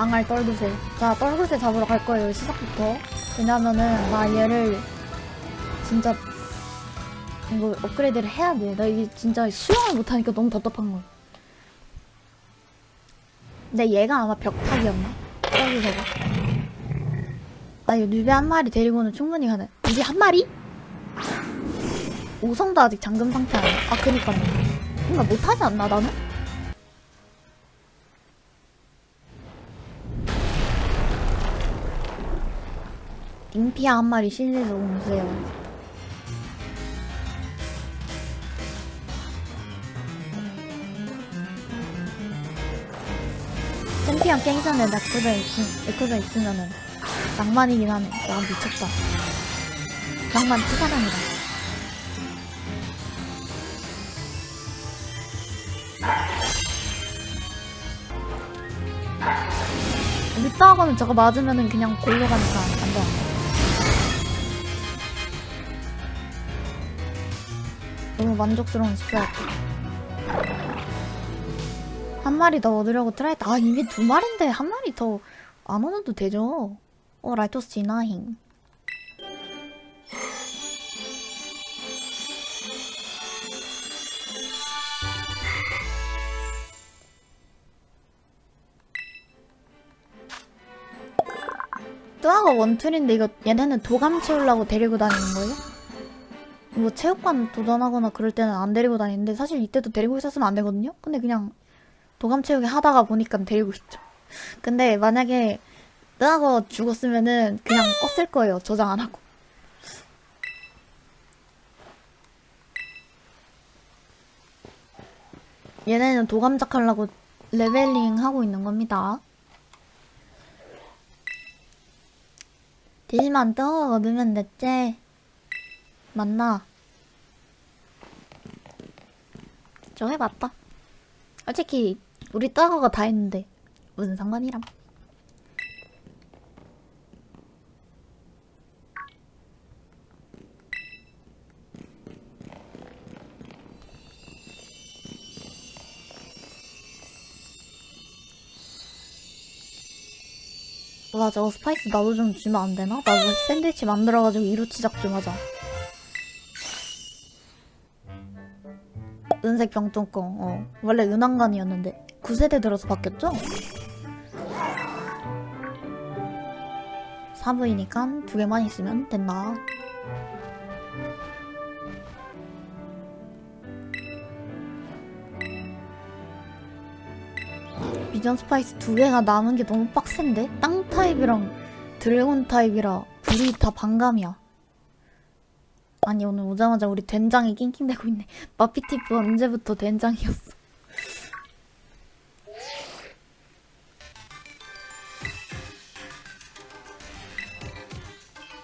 망할 떨구새. 자, 떨구새 잡으러 갈 거예요, 시작부터. 왜냐면은, 나 얘를, 진짜, 이거 업그레이드를 해야 돼. 나 이게 진짜 수영을 못하니까 너무 답답한 거야. 근데 얘가 아마 벽타기였나? 떨구새가. 아, 이거 뉴비 한 마리 데리고는 충분히 가네. 뉴비 한 마리? 오성도 아직 잠금 상태 아니야? 아, 그니까요. 뭔가 못하지 않나, 나는? 잉피아 한 마리 실내에서 오세요. 챔피언 깨기 전에 에코자 있, 에코자 있으면은 낭만이긴 하네. 와, 미쳤다. 낭만 투사랑이다. 리따하고는 저거 맞으면은 그냥 골로 가니까 안 돼. 너무 만족스러운 스프였다. 한 마리 더 얻으려고 트라이, 아, 이미 두 마리인데 한 마리 더 안 얻어도 되죠. 어, 라이토스 지나힝. 뜨아가 원툴인데 이거 얘네는 도감 채우려고 데리고 다니는 거예요? 뭐 체육관 도전하거나 그럴 때는 안 데리고 다니는데 사실 이때도 데리고 있었으면 안 되거든요? 근데 그냥 도감 채우기 하다가 보니까 데리고 있죠. 근데 만약에 뜨아가 죽었으면은 그냥 껐을 거예요. 저장 안 하고. 얘네는 도감작 하려고 레벨링 하고 있는 겁니다. 디지만 떠 얻으면 됐지? 맞나? 저 해봤다. 솔직히 우리 따가가 다 했는데 무슨 상관이람? 와 저거 스파이스 나도 좀 주면 안 되나? 나도 샌드위치 만들어가지고 이루치작 좀 하자. 은색 병뚜껑. 어. 원래 은왕관이었는데 9세대 들어서 바뀌었죠? 사부이니까 두 개만 있으면 된다. 비전 스파이스 두 개가 남은 게 너무 빡센데? 땅 타입이랑 드래곤 타입이라 불이 다 반감이야. 아니 오늘 오자마자 우리 된장이 낑낑대고 있네. 마피티프 언제부터 된장이었어?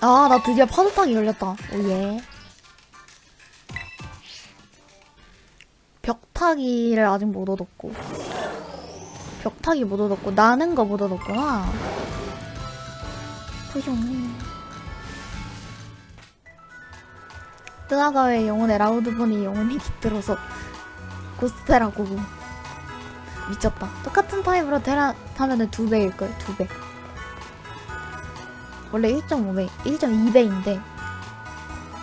아, 나 드디어 파도타기 열렸다. 오예. 벽타기를 아직 못 얻었고. 벽타기 못 얻었고, 나는 거 못 얻었구나. 포용. 뜨아가의 영혼의 라우드본이 영혼이 깃들어서 고스테라고 미쳤다. 똑같은 타입으로 테라 타면은 두 배일걸, 두 배. 원래 1.5배, 1.2배인데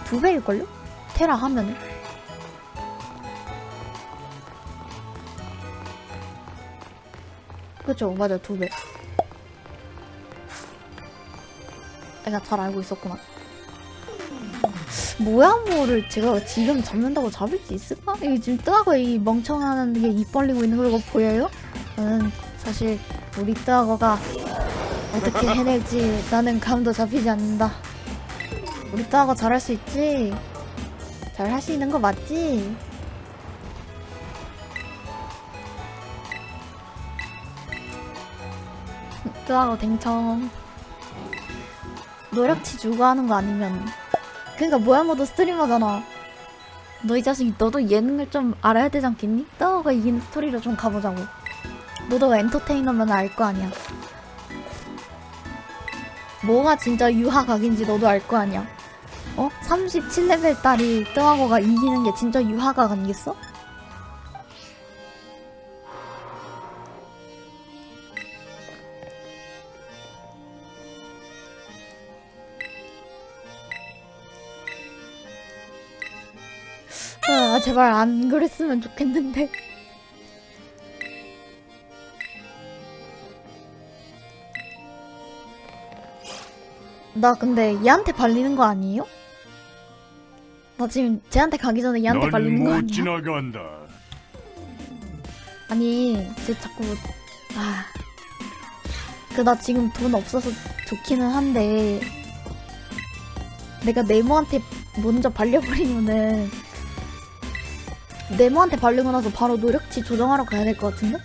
두 배일걸요? 테라 하면은. 그쵸, 맞아, 두 배. 내가 잘 알고 있었구나. 모야모를 제가 지금 잡는다고 잡을 수 있을까? 이게 지금 뜨아거 이 멍청한 게 입 벌리고 있는 거 보여요? 저는 사실 우리 뜨아거가 어떻게 해낼지 나는 감도 잡히지 않는다. 우리 뜨아거 잘할 수 있지? 잘 할 수 있는 거 맞지? 뜨아거 댕청 노력치 주고 하는 거 아니면 그니까 모야모도 스트리머잖아. 너 이 자식 너도 예능을 좀 알아야 되지 않겠니? 떠가 이기는 스토리로 좀 가보자고. 너도 엔터테이너면 알 거 아니야. 뭐가 진짜 유하각인지 너도 알 거 아니야. 어? 37레벨 딸이 뜨하고가 이기는 게 진짜 유하각 아니겠어? 제발 안 그랬으면 좋겠는데 나 근데 얘한테 발리는 거 아니에요? 나 지금 쟤한테 가기 전에 얘한테 발리는 거 아니야? 지나간다. 아니 쟤 자꾸 아... 그 나 지금 돈 없어서 좋기는 한데 내가 네모한테 먼저 발려버리면은 네모한테 발리고 나서 바로 노력치 조정하러 가야 될 것 같은데?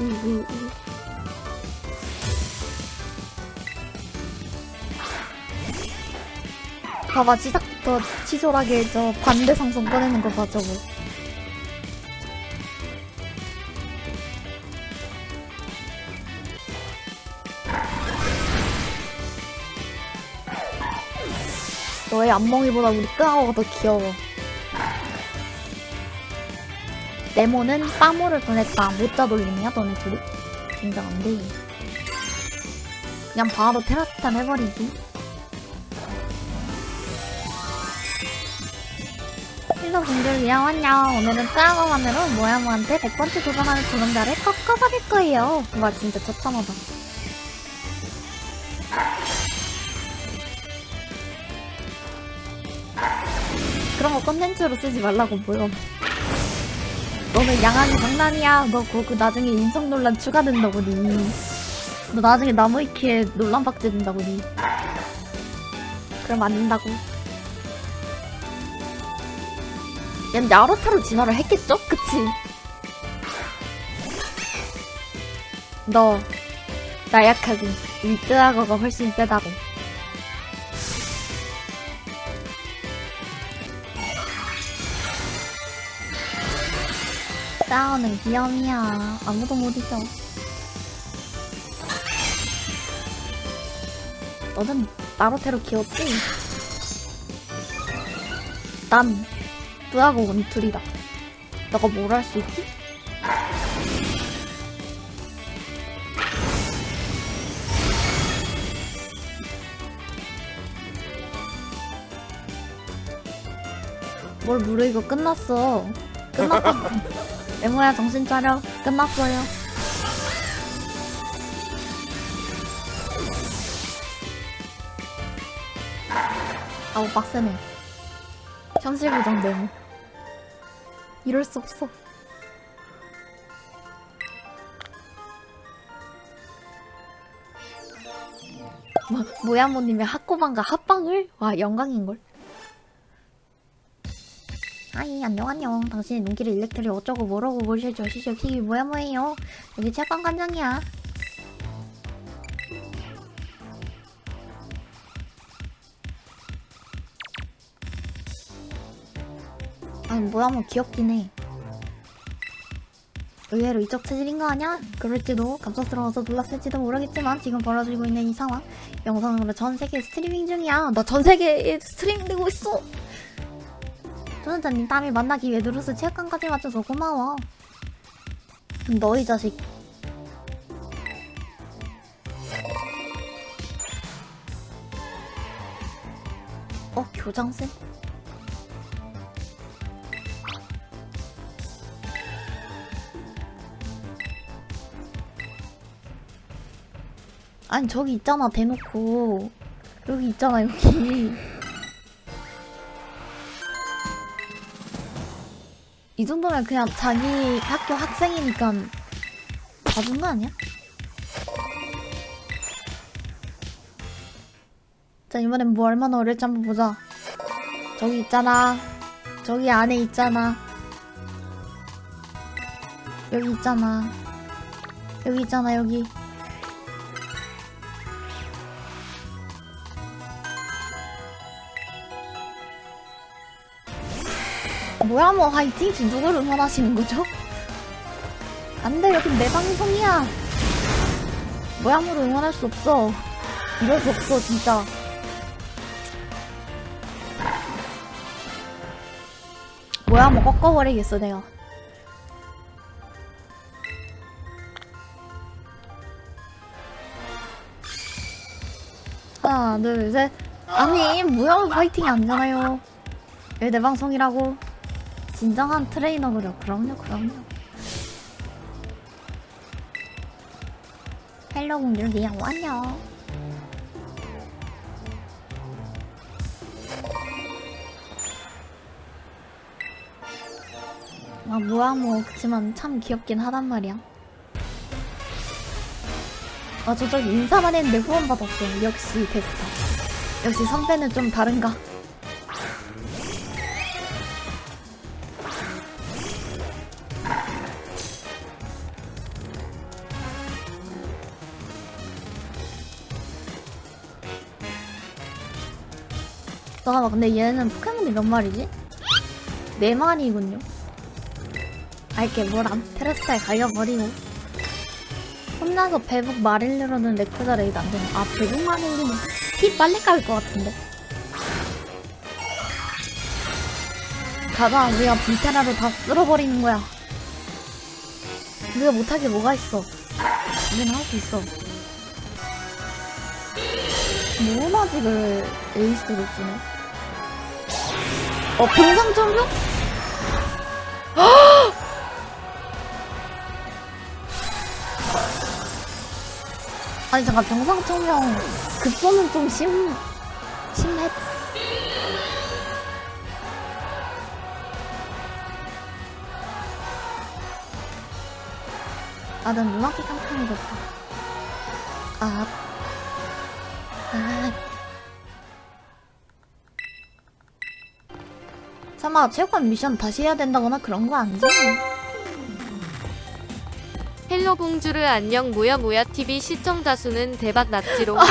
우, 우, 우. 봐봐 시작부터 치졸하게 저 반대 상성 꺼내는 거 봐 저거 너의 앞멍이보다 우리 끄아오가 더 귀여워. 네모는 빠모를 보냈다. 못자 돌림이야 너네 둘이? 인정 안돼. 그냥 바로 테라스탄 해버리기 힐러 분들 위한 안녕. 오늘은 뜨아거만으로 모야모한테 100번째 도전하는 도전자를 꺾어버릴 거예요. 와 진짜 처참하다 그런 거 컨텐츠로 쓰지 말라고 뭐요 너는 양아기 장난이야. 너 그거 나중에 인성 논란 추가된다고 니 너 나중에 나무위키에 논란 박제된다고 니. 그럼 안 된다고. 얜 야로타로 진화를 했겠죠? 그치? 너 나약하고 이 뜨아거가 훨씬 세다고 싸우는 귀염이야 아무도 못 이겨 너는 나로테로 귀엽지? 난 뜨하고 원툴이다. 너가 뭘 할 수 있지? 뭘 물어 이거 끝났어. 끝났다 고. 에모야 정신 차려. 끝났어요. 아우 빡세네. 현실 고정 네모. 이럴 수 없어. 뭐, 모야모님의 학고방과 합방을? 와, 영광인걸? 아이, 안녕, 안녕. 당신의 눈길을 일렉트리 어쩌고 뭐라고 모르셔죠. 시죠, 피 모야모예요. 여기 채권 관장이야. 아니, 모야모 귀엽긴 해. 의외로 이적 체질인 거 아냐? 그럴지도 감사스러워서 놀랐을지도 모르겠지만 지금 벌어지고 있는 이 상황 영상으로 전 세계 스트리밍 중이야 나 전 세계에 스트리밍 되고 있어 조선자님 땀이 만나기 위해 누르스 체육관까지 맞춰서 고마워. 너희 자식. 어 교장쌤? 아니 저기 있잖아 대놓고. 여기 있잖아 여기 이 정도면 그냥 자기 학교 학생이니까 봐준 거 아니야? 자 이번엔 뭐 얼마나 어릴지 한번 보자. 저기 있잖아. 저기 안에 있잖아. 여기 있잖아. 여기 있잖아 여기 뭐야 뭐. 아, 화이팅? 지금 누구를 응원하시는 거죠? 안돼 여긴 내 방송이야. 뭐야 뭐를 응원할 수 없어. 이럴 수 없어 진짜. 뭐야 뭐 꺾어버리겠어 내가. 하나 둘셋. 아니 뭐야 화이팅이 안잖아요? 왜 내 방송이라고? 진정한 트레이너그려 그럼요 그럼요 헬로 공주 리양 안녕 아 무야무 그치만 참 귀엽긴 하단 말이야 아, 저 저기 인사만 했는데 후원 받았어요. 역시 됐다. 역시 선배는 좀 다른가. 잠깐만, 근데 얘는 포켓몬이 몇 마리지? 네 마리군요. 알게 뭐람 테라스타에 갈려버리고. 혼자서 배북 마릴리로는 레크자 레이드 안 되네. 아, 배북 마릴리는 피 빨리 깔 것 같은데. 가자, 우리가 불테라로 다 쓸어버리는 거야. 우리가 못하게 뭐가 있어. 우리는 할 수 있어. 모마직을 에이스로 쓰네. 어, 병상점령? 아니 잠깐 병상 청명 급소는 좀 심... 심해? 아난 눈앞이 깜깜해졌다. 아... 아... 설마 체육관 미션 다시 해야 된다거나 그런 거 아니지? 헬로 공주를 안녕 모야 모야 TV 시청자 수는 대박 났지롱.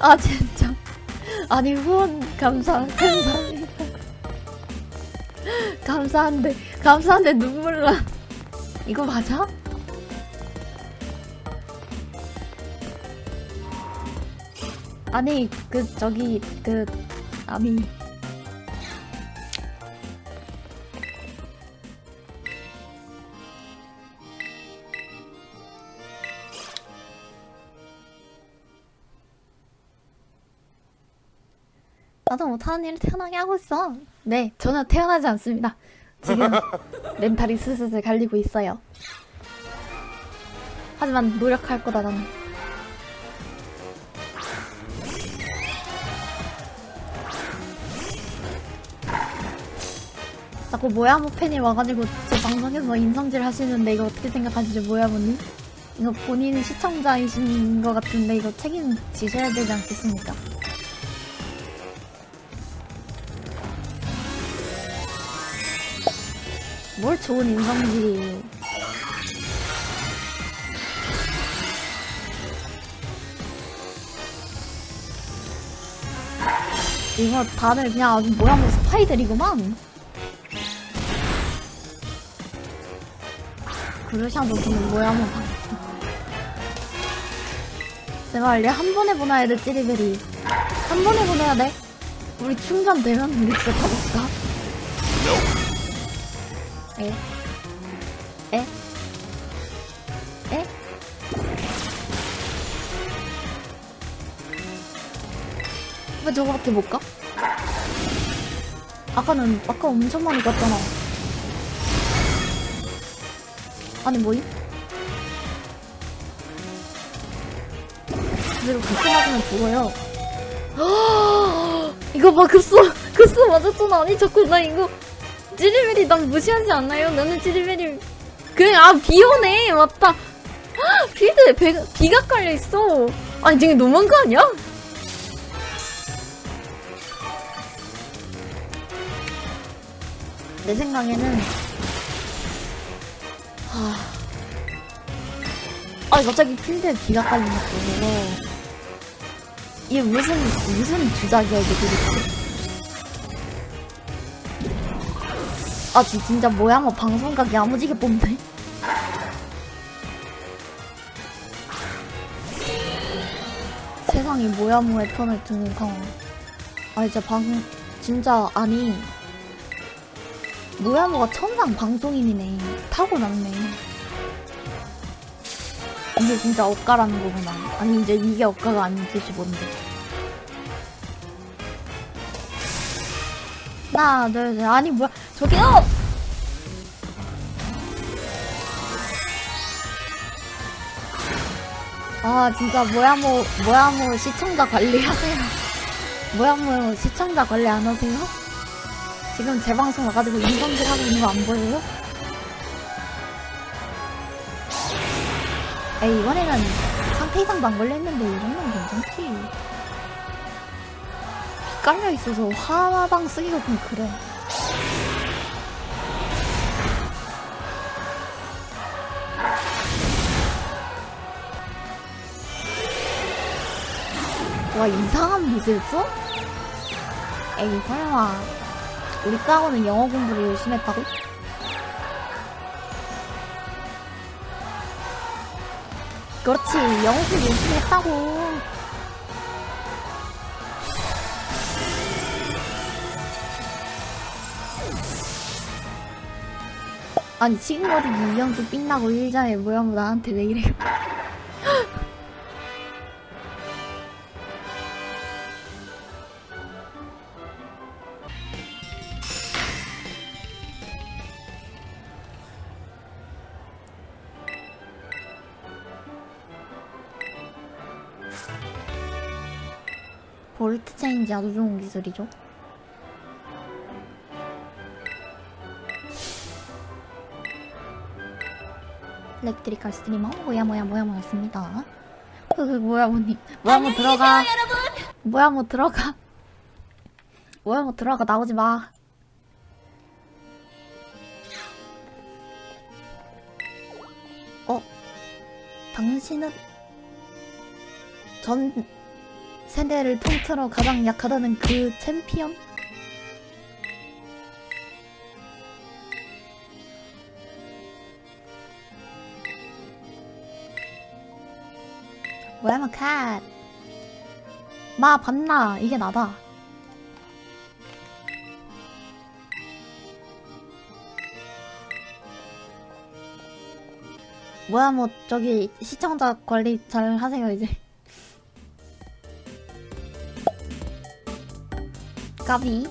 아 진짜 아니 후원 감사 감사합니다 감사한데 감사한데 눈물 나 이거 맞아? 아니 그 저기 그 아미 나도 못하는 일을 태어나게 하고 있어. 네, 전혀 태어나지 않습니다. 지금 멘탈이 슬슬 갈리고 있어요. 하지만 노력할 거다 나는. 자꾸 모야모 팬이 와가지고 제 방송에서 인성질 하시는데 이거 어떻게 생각하시죠 모야모님? 이거 본인 시청자이신 것 같은데 이거 책임지셔야 되지 않겠습니까? 뭘 좋은 인성질이에요. 이거 다들 그냥 아주 모양의 스파이들이구만. 그루샤도 그는 모양은 봐. 제발 얘한 번에 보내야 돼, 찌리베리. 한 번에 보내야 돼. 우리 충전되면 우리 진짜 가볼까? 에? 에? 에? 왜 저거밖에 못 가? 아까는 아까 엄청 많이 갔잖아. 아니 뭐임? 그대로 급소 맞으면 죽어요. 이거 봐 급소 급소 맞았잖아. 아니 자꾸 나 이거 찌리베리 난 무시하지 않나요? 나는 찌리베리 그냥 아 비오네 맞다 필드에 배, 비가 깔려 있어 아니 지금 너무한 거 아니야? 내 생각에는 하... 아. 갑자기 필드에 비가 깔린 것도 이게 무슨 무슨 주작이야 이게 도대체? 아 지- 진짜 모양어 방송각 야무지게 뽑네. 세상이 모야모의 편을 드는 상황 아 진짜 방 진짜 아니 모야모가 천상 방송인이네 타고났네 이게 진짜 억가라는 거구나. 아니 이제 이게 억가가 아닌지 뭔데. 하나 둘셋 아니 뭐야 저기요! 아 진짜 뭐야뭐 뭐야뭐 시청자 관리하세요. 뭐야뭐 시청자 관리 안 하세요? 지금 제 방송 와가지고 인성질 하고 있는 거 안 보여요? 에이 이번에는 상태 이상도 안 걸렸는데 이 정도는 괜찮지 피 깔려 있어서 화방 쓰기가 좀 그래 와 이상한 미술 써? 에이 설마 우리 싸우는 영어 공부를 열심히 했다고? 그렇지 영어 공부 열심히 했다고 아니 치근거리기 이연수 삥나고 일자에 뭐야 뭐 나한테 왜 이래요 체인지 아주 좋은 기술이죠. 일렉트리컬 스트리머 뭐야 뭐야 뭐야 뭐였습니다. 그, 그 뭐야 뭐니? 뭐야 뭐 들어가? 뭐야 뭐 들어가? 뭐야 뭐 들어가? 나오지 마. 어? 당신은 전 세대를 통틀어 가장 약하다는 그 챔피언? 뭐야 뭐 캣. 마 봤나 이게 나다 뭐야 뭐 저기 시청자 관리 잘 하세요 이제 까비.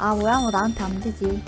아 뭐야? 뭐 나한테 안 되지